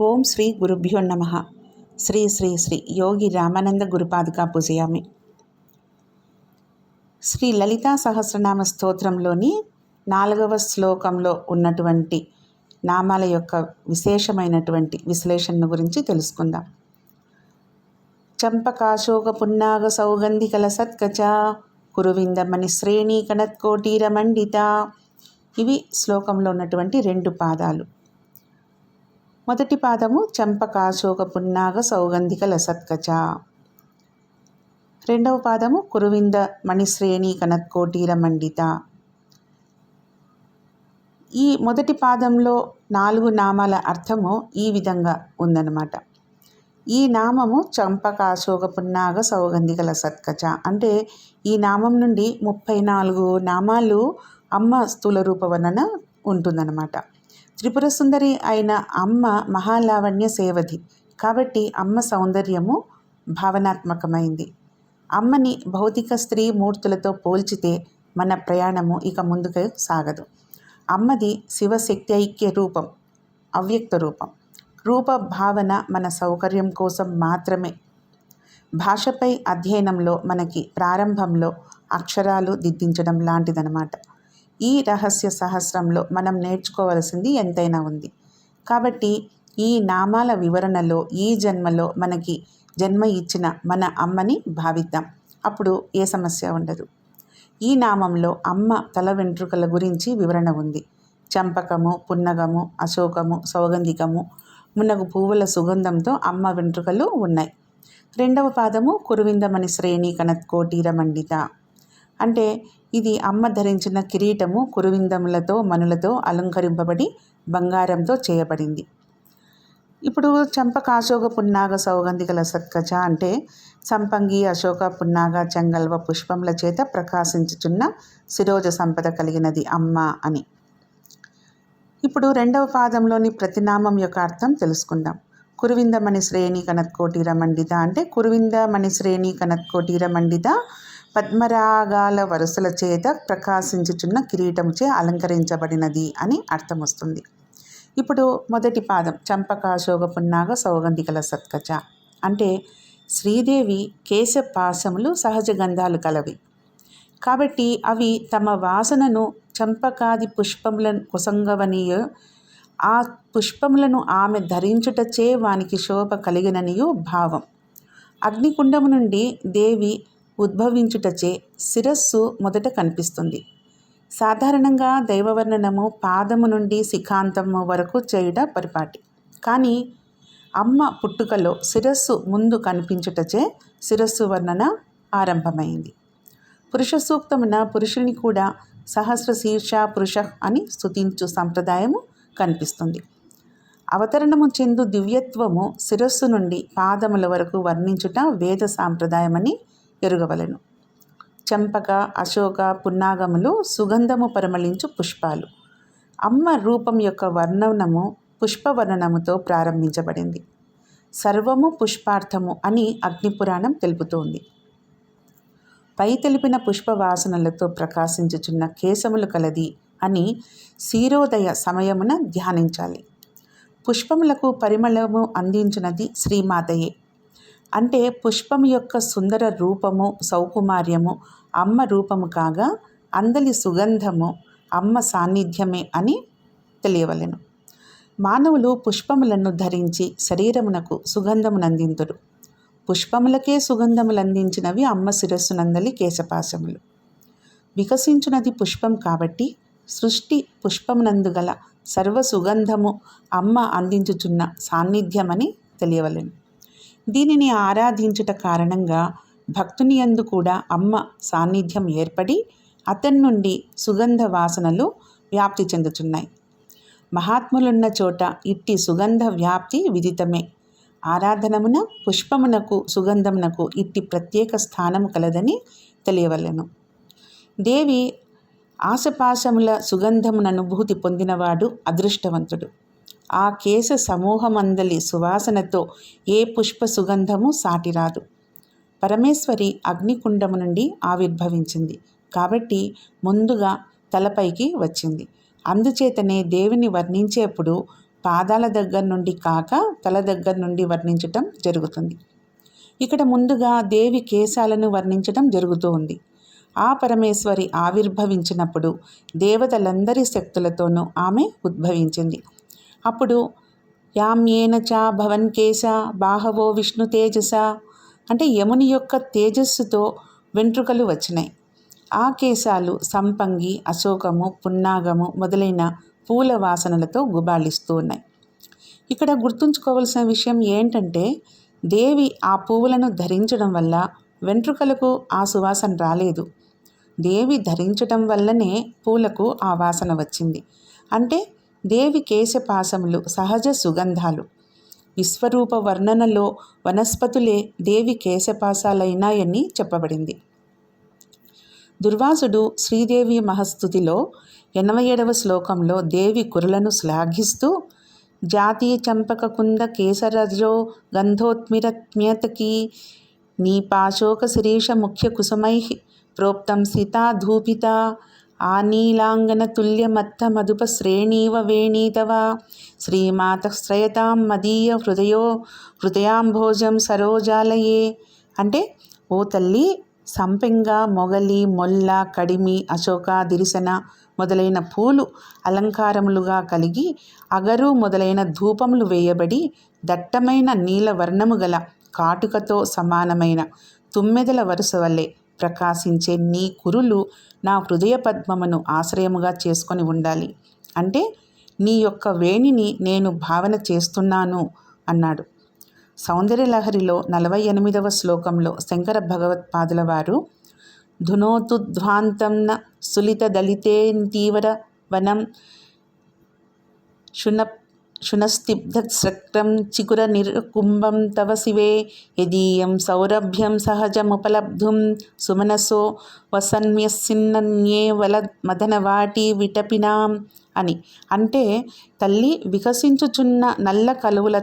ఓం శ్రీ గురుభ్యో నమ. శ్రీ శ్రీ శ్రీ యోగి రామానంద గురుపాదుకా పూజయామి. శ్రీ లలితా సహస్రనామ స్తోత్రంలోని నాలుగవ శ్లోకంలో ఉన్నటువంటి నామాల యొక్క విశేషమైనటువంటి విశ్లేషణ గురించి తెలుసుకుందాం. చంపకాశోక పున్నాగ సౌగంధికల సత్కచ కురువిందమణి శ్రేణి కణత్కోటీర మండిత. ఇవి శ్లోకంలో ఉన్నటువంటి రెండు పాదాలు. మొదటి పాదము చంపకాశోక పున్నాగ సౌగంధిక లసత్కచ. రెండవ పాదము కురువింద మణిశ్రేణి కనత్కోటీర మండిత. ఈ మొదటి పాదంలో నాలుగు నామాల అర్థము ఈ విధంగా ఉందన్నమాట. ఈ నామము చంపకాశోక పున్నాగ సౌగంధికల సత్కచ అంటే ఈ నామం నుండి ముప్పై నాలుగు నామాలు అమ్మ స్థూల రూపవనన ఉంటుందన్నమాట. త్రిపుర సుందరి అయిన అమ్మ మహాలావణ్య సేవధి. కాబట్టి అమ్మ సౌందర్యము భావనాత్మకమైంది. అమ్మని భౌతిక స్త్రీ మూర్తులతో పోల్చితే మన ప్రయాణము ఇక ముందుకు సాగదు. అమ్మది శివశక్తి ఐక్య రూపం అవ్యక్త రూపం. రూప భావన మన సౌకర్యం కోసం మాత్రమే. భాషపై అధ్యయనంలో మనకి ప్రారంభంలో అక్షరాలు దిద్దించడం లాంటిదనమాట ఈ రహస్య సహస్రంలో మనం నేర్చుకోవలసింది ఎంతైనా ఉంది. కాబట్టి ఈ నామాల వివరణలో ఈ జన్మలో మనకి జన్మ ఇచ్చిన మన అమ్మని భావిద్దాం. అప్పుడు ఏ సమస్య ఉండదు. ఈ నామంలో అమ్మ తల వెంట్రుకల గురించి వివరణ ఉంది. చంపకము పున్నగము అశోకము సౌగంధికము మున్నగు పువ్వుల సుగంధంతో అమ్మ వెంట్రుకలు ఉన్నాయి. రెండవ పాదము కురువిందమణి శ్రేణి కనత్కోటీర మండిత. అంటే ఇది అమ్మ ధరించిన కిరీటము కురువిందములతో మనులతో అలంకరింపబడి బంగారంతో చేయబడింది. ఇప్పుడు చంపక అశోక పున్నాగ సౌగంధికల సత్కజ అంటే సంపంగి అశోక పున్నాగ చెంగల్వ పుష్పముల చేత ప్రకాశించుచున్న శిరోజ సంపద కలిగినది అమ్మ అని. ఇప్పుడు రెండవ పాదంలోని ప్రతినామం యొక్క అర్థం తెలుసుకుందాం. కురువిందమణి శ్రేణి కనత్కోటీర మండిత అంటే కురువిందమణి శ్రేణి కనత్కోటీర మండిత పద్మరాగాల వరుసల చేత ప్రకాశించుచున్న కిరీటముచే అలంకరించబడినది అని అర్థం వస్తుంది ఇప్పుడు మొదటి పాదం చంపకాశోగ పున్నాగ సౌగంధికల సత్కచ. అంటే శ్రీదేవి కేశ పాశములు సహజ గంధాలు కలవి. కాబట్టి అవి తమ వాసనను చంపకాది పుష్పములను కుసంగవనీయ ఆ పుష్పములను ఆమె ధరించుటచే వానికి శోభ కలిగిననియు భావం. అగ్నికుండము నుండి దేవి ఉద్భవించుటచే శిరస్సు మొదట కనిపిస్తుంది. సాధారణంగా దైవవర్ణనము పాదము నుండి శిఖాంతము వరకు చేయుట పరిపాటి. కానీ అమ్మ పుట్టుకలో శిరస్సు ముందు కనిపించుటచే శిరస్సు వర్ణన ఆరంభమైంది. పురుష సూక్తమున పురుషుని కూడా సహస్ర శీర్ష పురుష అని స్థుతించు సంప్రదాయము కనిపిస్తుంది. అవతరణము చెందు దివ్యత్వము శిరస్సు నుండి పాదముల వరకు వర్ణించుట వేద సాంప్రదాయమని ఎరుగవలను. చంపక అశోక పున్నాగములు సుగంధము పరిమళించు పుష్పాలు. అమ్మ రూపం యొక్క వర్ణనము పుష్పవర్ణనముతో ప్రారంభించబడింది. సర్వము పుష్పార్థము అని అగ్నిపురాణం తెలుపుతోంది. పై తెలిపిన పుష్పవాసనలతో ప్రకాశించుచున్న కేశములు కలది అని శీరోదయ సమయమున ధ్యానించాలి. పుష్పములకు పరిమళము అందించినది శ్రీమాతయే. అంటే పుష్పం యొక్క సుందర రూపము సౌకుమార్యము అమ్మ రూపము కాగా అందలి సుగంధము అమ్మ సాన్నిధ్యమే అని తెలియవలెను. మానవులు పుష్పములను ధరించి శరీరమునకు సుగంధమునందింతురు. పుష్పములకే సుగంధములందించినవి అమ్మ శిరస్సునందలి కేశపాశములు. వికసించునది పుష్పం కాబట్టి సృష్టి పుష్పమునందుగల సర్వ సుగంధము అమ్మ అందించుచున్న సాన్నిధ్యమని తెలియవలెను. దీనిని ఆరాధించుట కారణంగా భక్తుని యందు కూడా అమ్మ సాన్నిధ్యం ఏర్పడి అతని నుండి సుగంధ వాసనలు వ్యాప్తి చెందుతున్నాయి మహాత్ములున్న చోట ఇట్టి సుగంధ వ్యాప్తి విదితమే. ఆరాధనమున పుష్పమునకు సుగంధమునకు ఇట్టి ప్రత్యేక స్థానము కలదని తెలియవలెను. దేవి ఆశపాశముల సుగంధముననుభూతి పొందినవాడు అదృష్టవంతుడు. ఆ కేశ సమూహమందలి సువాసనతో ఏ పుష్ప సుగంధము సాటిరాదు. పరమేశ్వరి అగ్నికుండము నుండి ఆవిర్భవించింది. కాబట్టి ముందుగా తలపైకి వచ్చింది. అందుచేతనే దేవిని వర్ణించేప్పుడు పాదాల దగ్గర నుండి కాక తల దగ్గర నుండి వర్ణించటం జరుగుతుంది. ఇక్కడ ముందుగా దేవి కేశాలను వర్ణించటం జరుగుతూ ఉంది. ఆ పరమేశ్వరి ఆవిర్భవించినప్పుడు దేవతలందరి శక్తులతోనూ ఆమె ఉద్భవించింది. అప్పుడు యామ్యేన చ భవన్ కేశ బాహవో విష్ణు తేజస అంటే యముని యొక్క తేజస్సుతో వెంట్రుకలు వచ్చినాయి. ఆ కేశాలు సంపంగి అశోకము పున్నాగము మొదలైన పూల వాసనలతో గుబాళిస్తూ ఉన్నాయి. ఇక్కడ గుర్తుంచుకోవాల్సిన విషయం ఏంటంటే దేవి ఆ పువ్వులను ధరించడం వల్ల వెంట్రుకలకు ఆ సువాసన రాలేదు. దేవి ధరించడం వల్లనే పూలకు ఆ వాసన వచ్చింది. అంటే దేవి కేశపాశములు సహజ సుగంధాలు. విశ్వరూప వర్ణనలో వనస్పతులే దేవి కేశపాశాలైనాయని చెప్పబడింది. దుర్వాసుడు శ్రీదేవి మహస్థుతిలో ఎనభై ఏడవ శ్లోకంలో దేవి కురులను శ్లాఘిస్తూ జాతీయ చంపక కుంద కేసరజో గంధోత్మిరత్మ్యతకి నీ పాశోక శిరీష ముఖ్య కుసుమై ప్రోక్తం సీతా ధూపిత తుల్యమత్త మధుప శ్రేణీవ వేణీతవ శ్రీమాత శ్రయతాం మదీయ హృదయో హృదయాంభోజం సరోజాలయే అంటే ఓ తల్లి సంపెంగ మొగలి మొల్ల కడిమి అశోక దిరిసన మొదలైన పూలు అలంకారములుగా కలిగి అగరు మొదలైన ధూపములు వేయబడి దట్టమైన నీల వర్ణము గల కాటుకతో సమానమైన తుమ్మెదల వరుస వల్లే ప్రకాశించే నీ కురులు నా హృదయ పద్మమును ఆశ్రయముగా చేసుకొని ఉండాలి. అంటే నీ యొక్క వేణిని నేను భావన చేస్తున్నాను అన్నాడు. సౌందర్యలహరిలో నలభై ఎనిమిదవ శ్లోకంలో శంకర భగవత్పాదుల వారు ధునోతుధ్వాంతం సులిత దళితే తీవ్ర వనం క్షుణ శునస్తిబ్ధస్రక్రం చికుర నిర్కుంభం తవ శివే యదీయం సౌరభ్యం సహజముపలబ్ధుం సుమనసో వసన్యసిన్నన్యే వల మదనవాటి విటపినాం అని। అంటే తల్లి వికసించుచున్న నల్ల కలువుల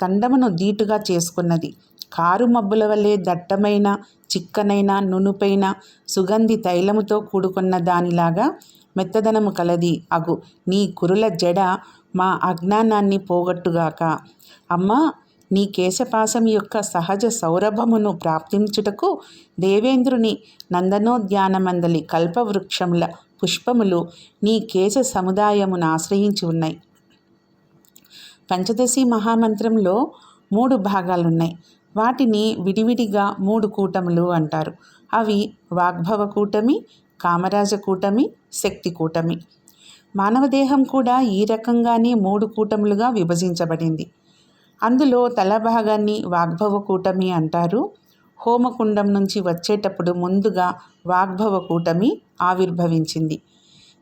తండమును దీటుగా చేసుకున్నది। కారు మబ్బుల వల్లే దట్టమైన చిక్కనైన నునుపైన సుగంధి తైలముతో కూడుకున్న దానిలాగా మెత్తదనము కలది అగు। నీ కురుల జడ మా అజ్ఞానాన్ని పోగొట్టుగాక. అమ్మా నీ కేశపాశం యొక్క సహజ సౌరభమును ప్రాప్తించుటకు దేవేంద్రుని నందనోద్యానమందలి కల్పవృక్షముల పుష్పములు నీ కేశ సముదాయమును ఆశ్రయించి ఉన్నాయి. పంచదశి మహామంత్రంలో మూడు భాగాలున్నాయి. వాటిని విడివిడిగా మూడు కూటములు అంటారు. అవి వాగ్భవ కూటమి కామరాజ కూటమి శక్తి కూటమి మానవదేహం కూడా ఈ రకంగానే మూడు కూటములుగా విభజించబడింది. అందులో తల భాగాన్ని వాగ్భవ కూటమి అంటారు. హోమకుండం నుంచి వచ్చేటప్పుడు ముందుగా వాగ్భవ కూటమి ఆవిర్భవించింది.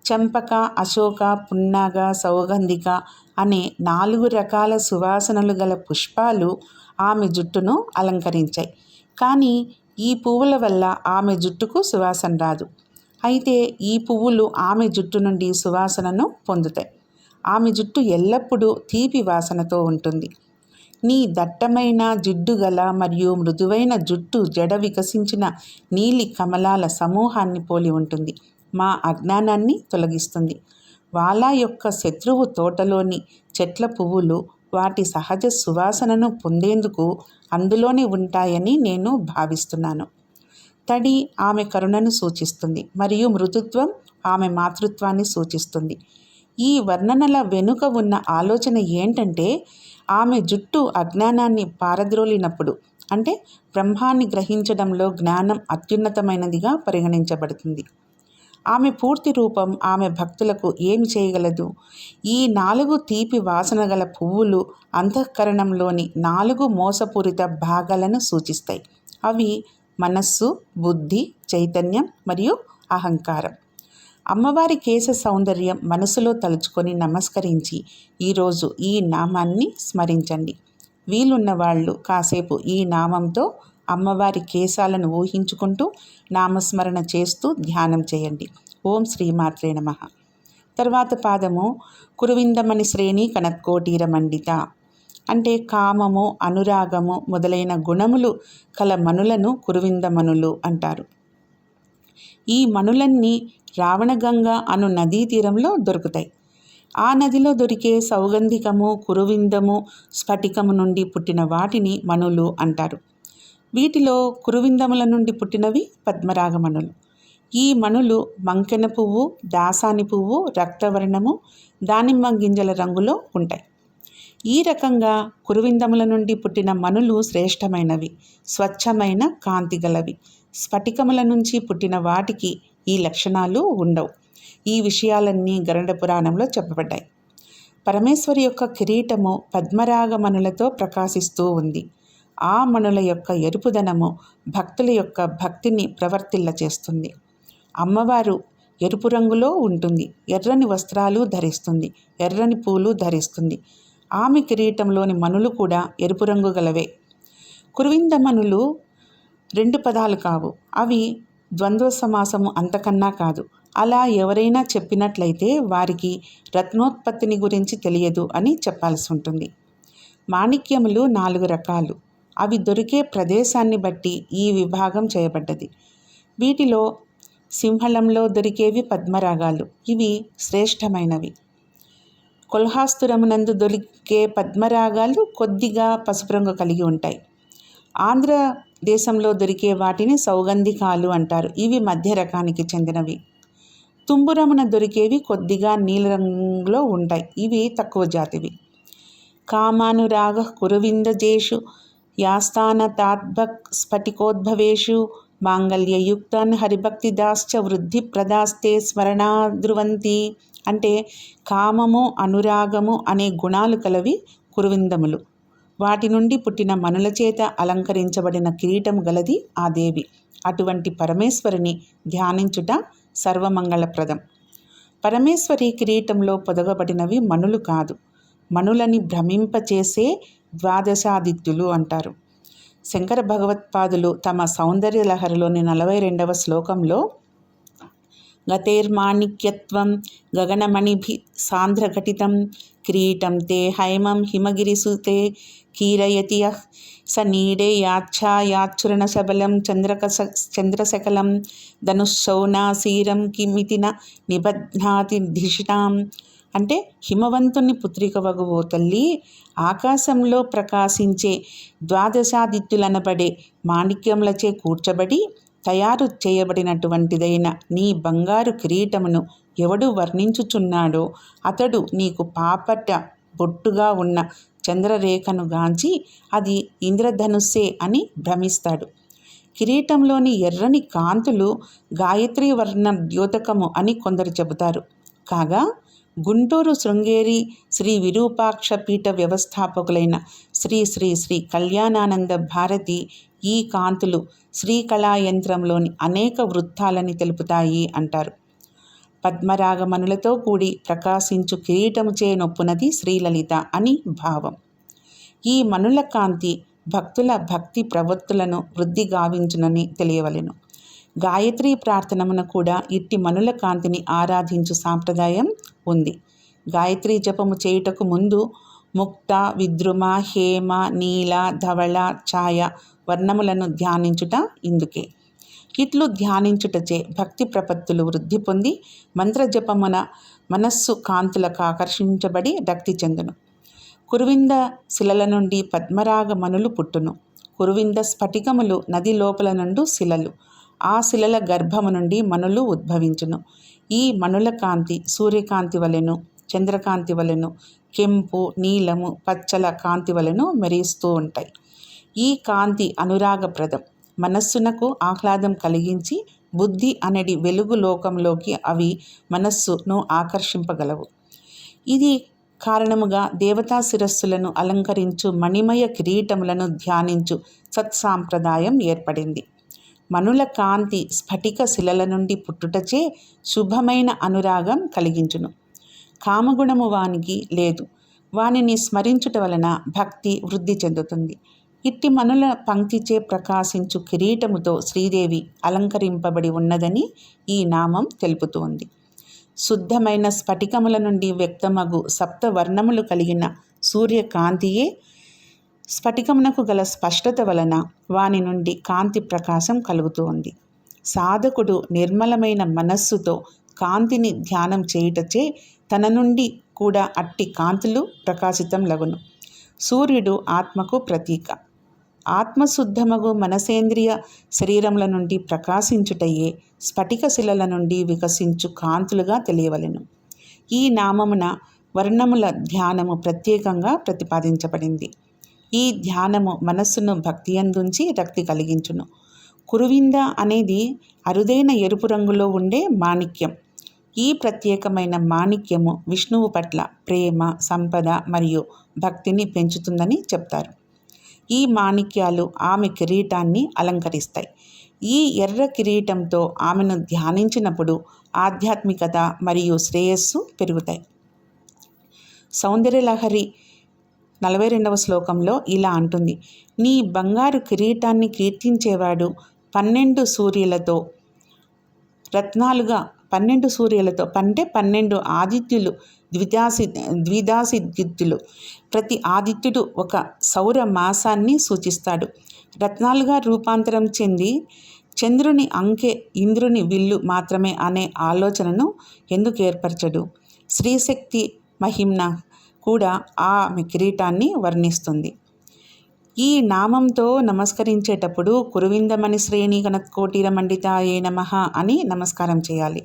చంపక అశోక పున్నాగ సౌగంధిక అనే నాలుగు రకాల సువాసనలు గల పుష్పాలు ఆమె జుట్టును అలంకరించాయి. కానీ ఈ పువ్వుల వల్ల ఆమె జుట్టుకు సువాసన రాదు. అయితే ఈ పువ్వులు ఆమె జుట్టు నుండి సువాసనను పొందుతాయి. ఆమె జుట్టు ఎల్లప్పుడూ తీపి వాసనతో ఉంటుంది. నీ దట్టమైన జిడ్డు గల మరియు మృదువైన జుట్టు జడ వికసించిన నీలి కమలాల సమూహాన్ని పోలి ఉంటుంది. మా అజ్ఞానాన్ని తొలగిస్తుంది. వాళ్ళ యొక్క శత్రువు తోటలోని చెట్ల పువ్వులు వాటి సహజ సువాసనను పొందేందుకు అందులోనే ఉంటాయని నేను భావిస్తున్నాను. తడి ఆమె కరుణను సూచిస్తుంది మరియు మృదుత్వం ఆమె మాతృత్వాన్ని సూచిస్తుంది. ఈ వర్ణనల వెనుక ఉన్న ఆలోచన ఏంటంటే ఆమె జుట్టు అజ్ఞానాన్ని పారద్రోలినప్పుడు అంటే బ్రహ్మాన్ని గ్రహించడంలో జ్ఞానం అత్యున్నతమైనదిగా పరిగణించబడుతుంది. ఆమె పూర్తి రూపం ఆమె భక్తులకు ఏమి చేయగలదు? ఈ నాలుగు తీపి వాసన గల పువ్వులు అంతఃకరణంలోని నాలుగు మోసపూరిత భాగాలను సూచిస్తాయి. అవి మనస్సు బుద్ధి చైతన్యం మరియు అహంకారం. అమ్మవారి కేశ సౌందర్యం మనసులో తలుచుకొని నమస్కరించి ఈరోజు ఈ నామాన్ని స్మరించండి. వీలున్న వాళ్ళు కాసేపు ఈ నామంతో అమ్మవారి కేశాలను ఊహించుకుంటూ నామస్మరణ చేస్తూ ధ్యానం చేయండి. ఓం శ్రీమాత్రే నమ. తర్వాత పాదము కురువిందమణి శ్రేణి కనక్కోటీర మండిత. అంటే కామము అనురాగము మొదలైన గుణములు కల మనులను కురువిందమనులు అంటారు. ఈ మనులన్నీ రావణగంగ అను నదీ తీరంలో దొరుకుతాయి. ఆ నదిలో దొరికే సౌగంధికము కురువిందము స్ఫటికము నుండి పుట్టిన వాటిని మనులు అంటారు. వీటిలో కురువిందముల నుండి పుట్టినవి పద్మరాగమణులు ఈ మణులు మంకెన పువ్వు దాసాని పువ్వు రక్తవర్ణము దానిమ్మ గింజల రంగులో ఉంటాయి. ఈ రకంగా కురువిందముల నుండి పుట్టిన మనులు శ్రేష్టమైనవి స్వచ్ఛమైన కాంతి గలవి. స్ఫటికముల నుంచి పుట్టిన వాటికి ఈ లక్షణాలు ఉండవు. ఈ విషయాలన్నీ గరుడ పురాణంలో చెప్పబడ్డాయి. పరమేశ్వరి యొక్క కిరీటము పద్మరాగ మనులతో ప్రకాశిస్తూ ఉంది. ఆ మణుల యొక్క ఎరుపుదనము భక్తుల యొక్క భక్తిని ప్రవర్తిల్ల చేస్తుంది. అమ్మవారు ఎరుపు రంగులో ఉంటుంది. ఎర్రని వస్త్రాలు ధరిస్తుంది. ఎర్రని పూలు ధరిస్తుంది. ఆమె కిరీటంలోని మనులు కూడా ఎరుపు రంగు గలవే. కురువింద మనులు రెండు పదాలు కావు. అవి ద్వంద్వ సమాసము అంతకన్నా కాదు. అలా ఎవరైనా చెప్పినట్లయితే వారికి రత్నోత్పత్తిని గురించి తెలియదు అని చెప్పాల్సి ఉంటుంది. మాణిక్యములు నాలుగు రకాలు. అవి దొరికే ప్రదేశాన్ని బట్టి ఈ విభాగం చేయబడ్డది. వీటిలో సింహళంలో దొరికేవి పద్మరాగాలు. ఇవి శ్రేష్టమైనవి. కొల్హాస్తురమునందు దొరికే పద్మరాగాలు కొద్దిగా పసుపు రంగు కలిగి ఉంటాయి. ఆంధ్ర దేశంలో దొరికే వాటిని సౌగంధికాలు అంటారు. ఇవి మధ్య రకానికి చెందినవి. తుంబురమున దొరికేవి కొద్దిగా నీలరంగులో ఉంటాయి. ఇవి తక్కువ జాతివి. కామానురాగ కురువిందజేషు యాస్థాన తాద్భక్ స్ఫటికోద్భవేషు మాంగళ్యయుక్తాన్ హరిభక్తిదాశ్చ వృద్ధి ప్రదాస్తే స్మరణాద్రువంతి అంటే కామము అనురాగము అనే గుణాలు కలవి కురువిందములు. వాటి నుండి పుట్టిన మనుల చేత అలంకరించబడిన కిరీటం గలది ఆ దేవి. అటువంటి పరమేశ్వరిని ధ్యానించుట సర్వమంగళప్రదం. పరమేశ్వరి కిరీటంలో పొదగబడినవి మనులు కాదు. మనులని భ్రమింపచేసే ద్వాదశాదిత్యులు అంటారు. శంకర భగవత్పాదులు తమ సౌందర్య లహరిలోని నలభై రెండవ శ్లోకంలో గతేర్మాణిక్యత్వం గగనమణిభి సాంద్రఘటితం కిరీటం తే హైమం హిమగిరిసుతే కీరయతి యః స నీడే యాచ్ఛాయాచ్చురణ సబలం చంద్రకస చంద్రశకలం ధనుశౌనాశీరం కిమితిన నిబధ్నాతి ధిషిటాం అంటే హిమవంతుని పుత్రిక వగువో తల్లి ఆకాశంలో ప్రకాశించే ద్వాదశాదిత్యులనబడే మాణిక్యములచే కూర్చబడి తయారు చేయబడినటువంటిదైన నీ బంగారు కిరీటమును ఎవడు వర్ణించుచున్నాడో అతడు నీకు పాపట బొట్టుగా ఉన్న చంద్రరేఖను గాంచి అది ఇంద్రధనుస్సే అని భ్రమిస్తాడు. కిరీటంలోని ఎర్రని కాంతులు గాయత్రి వర్ణ ద్యోతకము అని కొందరు చెబుతారు. కాగా గుంటూరు శృంగేరి శ్రీ విరూపాక్ష పీఠ వ్యవస్థాపకులైన శ్రీ శ్రీ శ్రీ కళ్యాణానంద భారతి ఈ కాంతులు శ్రీకళాయంత్రంలోని అనేక వృత్తాలని తెలుపుతాయి అంటారు. పద్మరాగమనులతో కూడి ప్రకాశించు కిరీటముచే నొప్పునది శ్రీలలిత అని భావం. ఈ మనుల కాంతి భక్తుల భక్తి ప్రవృత్తులను వృద్ధి గావించునని తెలియవలెను. గాయత్రీ ప్రార్థనమున కూడా ఇట్టి మనుల కాంతిని ఆరాధించు సాంప్రదాయం ఉంది. గాయత్రి జపము చేయుటకు ముందు ముక్త విద్రుమ హేమ నీల ధవళ ఛాయ వర్ణములను ధ్యానించుట ఇందుకే. ఇట్లు ధ్యానించుటచే భక్తి ప్రపత్తులు వృద్ధి పొంది మంత్రజపమున మనస్సు కాంతులకు ఆకర్షించబడి రక్తి చెందును. కురువింద శిలల నుండి పద్మరాగ మనులు పుట్టును. కురువింద స్ఫటికములు నది లోపల నుండి శిలలు. ఆ శిలల గర్భము నుండి మనులు ఉద్భవించును. ఈ మనుల కాంతి సూర్యకాంతి వలెను చంద్రకాంతి వలెను కెంపు నీలము పచ్చల కాంతి వలెను మెరిస్తూ ఉంటాయి. ఈ కాంతి అనురాగప్రదం. మనస్సునకు ఆహ్లాదం కలిగించి బుద్ధి అనేది వెలుగు లోకంలోకి అవి మనస్సును ఆకర్షింపగలవు. ఇది కారణముగా దేవతా శిరస్సులను అలంకరించు మణిమయ కిరీటములను ధ్యానించు సత్సాంప్రదాయం ఏర్పడింది. మనుల కాంతి స్ఫటిక శిలల నుండి పుట్టుటచే శుభమైన అనురాగం కలిగించును. కామగుణము వానికి లేదు. వానిని స్మరించుట వలన భక్తి వృద్ధి చెందుతుంది. ఇట్టి మనుల పంక్తిచే ప్రకాశించు కిరీటముతో శ్రీదేవి అలంకరింపబడి ఉన్నదని ఈ నామం తెలుపుతోంది. శుద్ధమైన స్ఫటికముల నుండి వ్యక్తమగు సప్త వర్ణములు కలిగిన సూర్యకాంతియే స్ఫటికమునకు గల స్పష్టత వలన వాని నుండి కాంతి ప్రకాశం కలుగుతోంది సాధకుడు నిర్మలమైన మనస్సుతో కాంతిని ధ్యానం చేయుటచే తన నుండి కూడా అట్టి కాంతులు ప్రకాశితం లగును. సూర్యుడు ఆత్మకు ప్రతీక. ఆత్మశుద్ధమగు మనసేంద్రియ శరీరముల నుండి ప్రకాశించుటయే స్ఫటిక శిలల నుండి వికసించు కాంతులుగా తెలియవలెను. ఈ నామమున వర్ణముల ధ్యానము ప్రత్యేకంగా ప్రతిపాదించబడింది. ఈ ధ్యానము మనస్సును భక్తి అందుంచి రక్తి కలిగించును. కురువింద అనేది అరుదైన ఎరుపు రంగులో ఉండే మాణిక్యం. ఈ ప్రత్యేకమైన మాణిక్యము విష్ణువు పట్ల ప్రేమ సంపద మరియు భక్తిని పెంచుతుందని చెప్తారు. ఈ మాణిక్యాలు ఆమె కిరీటాన్ని అలంకరిస్తాయి. ఈ ఎర్ర కిరీటంతో ఆమెను ధ్యానించినప్పుడు ఆధ్యాత్మికత మరియు శ్రేయస్సు పెరుగుతాయి. సౌందర్యలహరి నలభై రెండవ శ్లోకంలో ఇలా అంటుంది. నీ బంగారు కిరీటాన్ని కీర్తించేవాడు పన్నెండు సూర్యులతో రత్నాలుగా పన్నెండు సూర్యులతో అంటే పన్నెండు ఆదిత్యులు ద్విదాసి ద్విదాసిద్యుత్తులు ప్రతి ఆదిత్యుడు ఒక సౌర మాసాన్ని సూచిస్తాడు. రత్నాలుగా రూపాంతరం చెంది చంద్రుని అంకె ఇంద్రుని విల్లు మాత్రమే అనే ఆలోచనను ఎందుకు ఏర్పరచడు? శ్రీశక్తి మహిమ్న కూడా ఆమె కిరీటాన్ని వర్ణిస్తుంది. ఈ నామంతో నమస్కరించేటప్పుడు కురువిందమణి శ్రేణి గణత్కోటిర మండితాయే నమ అని నమస్కారం చేయాలి.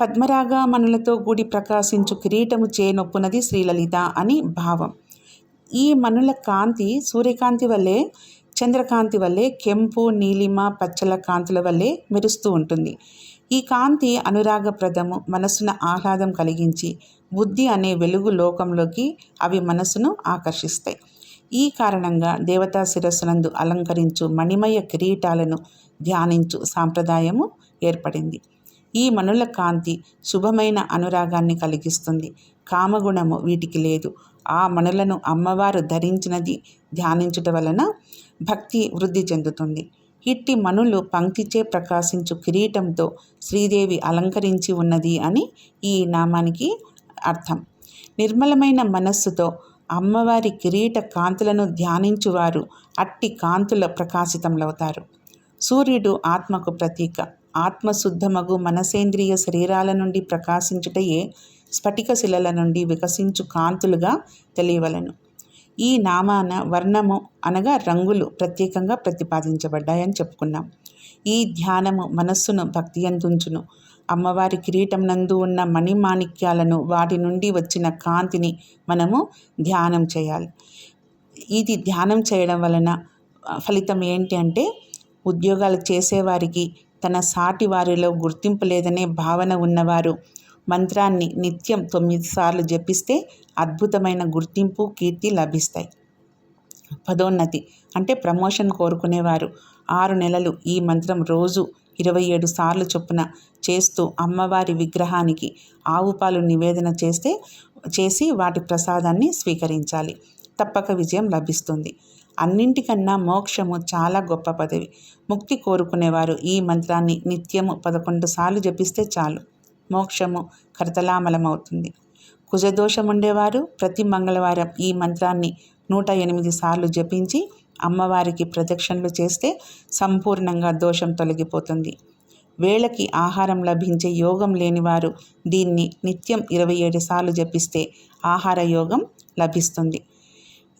పద్మరాగ మనులతో కూడి ప్రకాశించు కిరీటము చేనొప్పునది శ్రీలలిత అని భావం. ఈ మనుల కాంతి సూర్యకాంతి వల్లే చంద్రకాంతి వల్లే కెంపు నీలిమ పచ్చల కాంతుల వల్లే మెరుస్తూ ఉంటుంది. ఈ కాంతి అనురాగప్రదము మనస్సున ఆహ్లాదం కలిగించి బుద్ధి అనే వెలుగు లోకంలోకి అవి మనసును ఆకర్షిస్తాయి. ఈ కారణంగా దేవతా శిరస్సునందు అలంకరించు మణిమయ కిరీటాలను ధ్యానించు సాంప్రదాయము ఏర్పడింది. ఈ మనుల కాంతి శుభమైన అనురాగాన్ని కలిగిస్తుంది. కామగుణము వీటికి లేదు. ఆ మనులను అమ్మవారు ధరించినది ధ్యానించుట వలన భక్తి వృద్ధి చెందుతుంది. ఇట్టి మనులు పంక్తిచే ప్రకాశించు కిరీటంతో శ్రీదేవి అలంకరించి ఉన్నది అని ఈ నామానికి అర్థం. నిర్మలమైన మనస్సుతో అమ్మవారి కిరీట కాంతులను ధ్యానించువారు అట్టి కాంతుల ప్రకాశితంలవుతారు సూర్యుడు ఆత్మకు ప్రతీక. ఆత్మశుద్ధమగు మనసేంద్రియ శరీరాల నుండి ప్రకాశించుటయే స్ఫటిక శిలల నుండి వికసించు కాంతులుగా తెలియవలను. ఈ నామాన వర్ణము అనగా రంగులు ప్రత్యేకంగా ప్రతిపాదించబడ్డాయని చెప్పుకున్నాం. ఈ ధ్యానము మనస్సును భక్తి అందుంచును అమ్మవారి కిరీటం నందు ఉన్న మణిమాణిక్యాలను వాటి నుండి వచ్చిన కాంతిని మనము ధ్యానం చేయాలి. ఇది ధ్యానం చేయడం వలన ఫలితం ఏంటి అంటే ఉద్యోగాలు చేసేవారికి తన సాటి వారిలో గుర్తింపు లేదనే భావన ఉన్నవారు మంత్రాన్ని నిత్యం తొమ్మిది సార్లు జపిస్తే అద్భుతమైన గుర్తింపు కీర్తి లభిస్తాయి. పదోన్నతి అంటే ప్రమోషన్ కోరుకునేవారు ఆరు నెలలు ఈ మంత్రం రోజు ఇరవై ఏడు సార్లు చొప్పున చేస్తూ అమ్మవారి విగ్రహానికి ఆవు పాలు నివేదన చేస్తే చేసి వాటి ప్రసాదాన్ని స్వీకరించాలి. తప్పక విజయం లభిస్తుంది. అన్నింటికన్నా మోక్షము చాలా గొప్ప పదవి. ముక్తి కోరుకునేవారు ఈ మంత్రాన్ని నిత్యము పదకొండు సార్లు జపిస్తే చాలు. మోక్షము కరతలామలమవుతుంది. కుజదోషం ఉండేవారు ప్రతి మంగళవారం ఈ మంత్రాన్ని నూట ఎనిమిది సార్లు జపించి అమ్మవారికి ప్రదక్షిణలు చేస్తే సంపూర్ణంగా దోషం తొలగిపోతుంది. వేళకి ఆహారం లభించే యోగం లేనివారు దీన్ని నిత్యం ఇరవై ఏడు సార్లు జపిస్తే ఆహార యోగం లభిస్తుంది.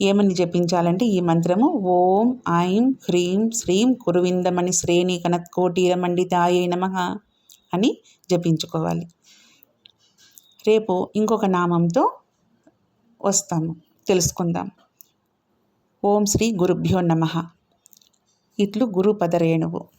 ఏమని జపించాలంటే ఈ మంత్రము ఓం ఐం హ్రీం శ్రీం కురువిందమణి శ్రేణి కనత్కోటీర మండితాయే నమ అని జపించుకోవాలి. రేపు ఇంకొక నామంతో వస్తాము. తెలుసుకుందాం. ఓం శ్రీ గురుభ్యో నమ. ఇట్లు గురు పదరేణువు.